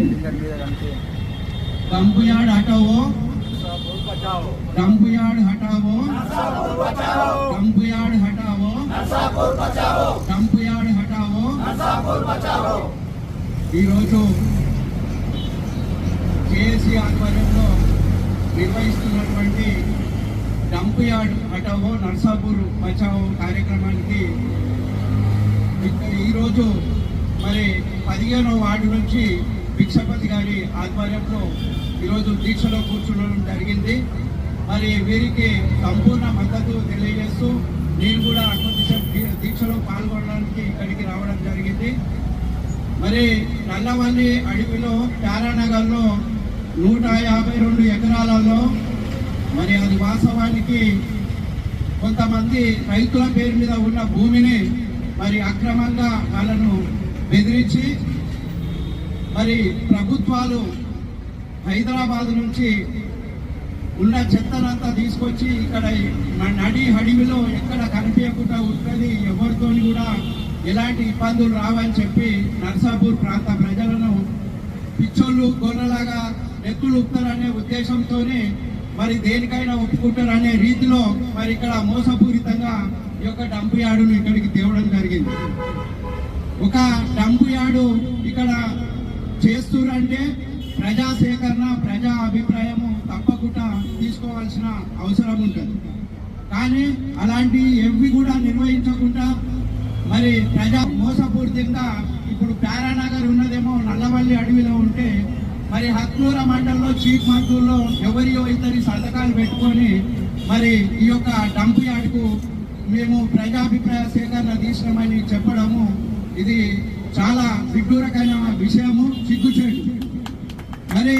Tinder మీద కలిసి dump yard हटाओ నర్సాపూర్ బచావో डंप यार्ड हटाओ डंप यार्ड हटाओ डंप यार्ड हटाओ ఈరోజు జేఏసీ ఆధ్వర్యంలో నిర్వహిస్తున్నటువంటి డంప్ యార్డ్ హటావో నర్సాపూర్ బచావో కార్యక్రమానికి ఇక్కడ ఈరోజు మరి పదిహేనో వార్డు నుంచి భిక్షపతి గారి ఆధ్వర్యంలో ఈరోజు దీక్షలో కూర్చుండడం జరిగింది. మరి వీరికి సంపూర్ణ మద్దతు తెలియజేస్తూ నేను కూడా కొద్దిసేపు దీక్షలో పాల్గొనడానికి ఇక్కడికి రావడం జరిగింది. మరి నల్లవల్లి అడవిలో ప్యారానగర్లో నూట యాభై రెండు ఎకరాలలో మరి అది వాస్తవానికి కొంతమంది రైతుల పేరు మీద ఉన్న భూమిని మరి అక్రమంగా వాళ్ళను బెదిరించి మరి ప్రభుత్వాలు హైదరాబాద్ నుంచి ఉన్న చెత్తనంతా తీసుకొచ్చి ఇక్కడ నడి హడివిలో ఎక్కడ కనిపించకుండా ఉంటుంది ఎవరితోని కూడా ఎలాంటి ఇబ్బందులు రావని చెప్పి నర్సాపూర్ ప్రాంత ప్రజలను పిచ్చోళ్ళు గొర్రెలాగా నెత్తులు ఉప్పుతారనే ఉద్దేశంతోనే మరి దేనికైనా ఒప్పుకుంటారనే రీతిలో మరి ఇక్కడ మోసపూరితంగా ఈ యొక్క డంపు యార్డును ఇక్కడికి తేవడం జరిగింది. ఒక డంపు యార్డు ఇక్కడ చేస్తురంటే ప్రజా సేకరణ ప్రజా అభిప్రాయము తప్పకుండా తీసుకోవాల్సిన అవసరం ఉంటుంది. కానీ అలాంటి ఎవి కూడా నిర్వహించకుండా మరి ప్రజా మోసపూరితంగా ఇప్పుడు పారానగర్ ఉన్నదేమో నల్లవల్లి అడవిలో ఉంటే మరి హత్నూర మండలంలో చీఫ్ మంత్రుల్లో ఎవరియో ఇద్దరి సంతకాలు పెట్టుకొని మరి ఈ యొక్క డంప్ యార్డ్కు మేము ప్రజాభిప్రాయ సేకరణ తీసినామని చెప్పడము ఇది చాలా విడ్డూరకైన విషయము సిగ్గుచేటు. మరి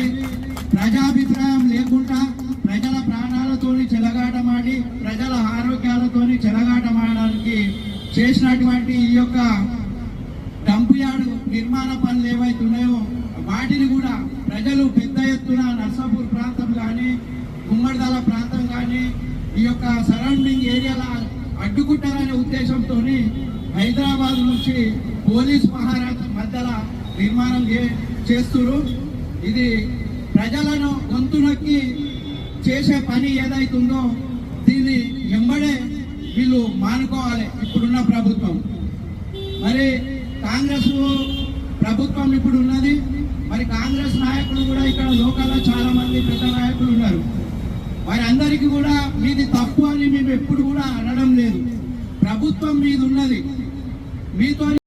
ప్రజాభిప్రాయం లేకుండా ప్రజల ప్రాణాలతోని చెలగాటమాడి ప్రజల ఆరోగ్యాలతోని చెలగాటమాడడానికి చేసినటువంటి ఈ యొక్క డంపు యార్డు నిర్మాణ పనులు ఏవైతే ఉన్నాయో వాటిని కూడా ప్రజలు పెద్ద ఎత్తున నర్సాపూర్ ప్రాంతం కానీ గుమ్మడిదల ప్రాంతం కానీ ఈ యొక్క సరౌండింగ్ ఏరియాల అడ్డుకుంటారనే ఉద్దేశంతో హైదరాబాద్ నుంచి పోలీస్ మహారాజు మధ్యలో నిర్మాణం చే- ఇది ప్రజలను గొంతు నొక్కి చేసే పని ఏదైతుందో దీన్ని ఎంబడే వీళ్ళు మానుకోవాలి ఇప్పుడున్న ప్రభుత్వం. మరి కాంగ్రెస్ ప్రభుత్వం ఇప్పుడు ఉన్నది మరి కాంగ్రెస్ నాయకులు కూడా ఇక్కడ లోకల్లో చాలా మంది పెద్ద నాయకులు ఉన్నారు. వారందరికీ కూడా మీది తప్పు అని మేము ఎప్పుడు కూడా అనడం లేదు. ప్రభుత్వం మీది ఉన్నది మీతో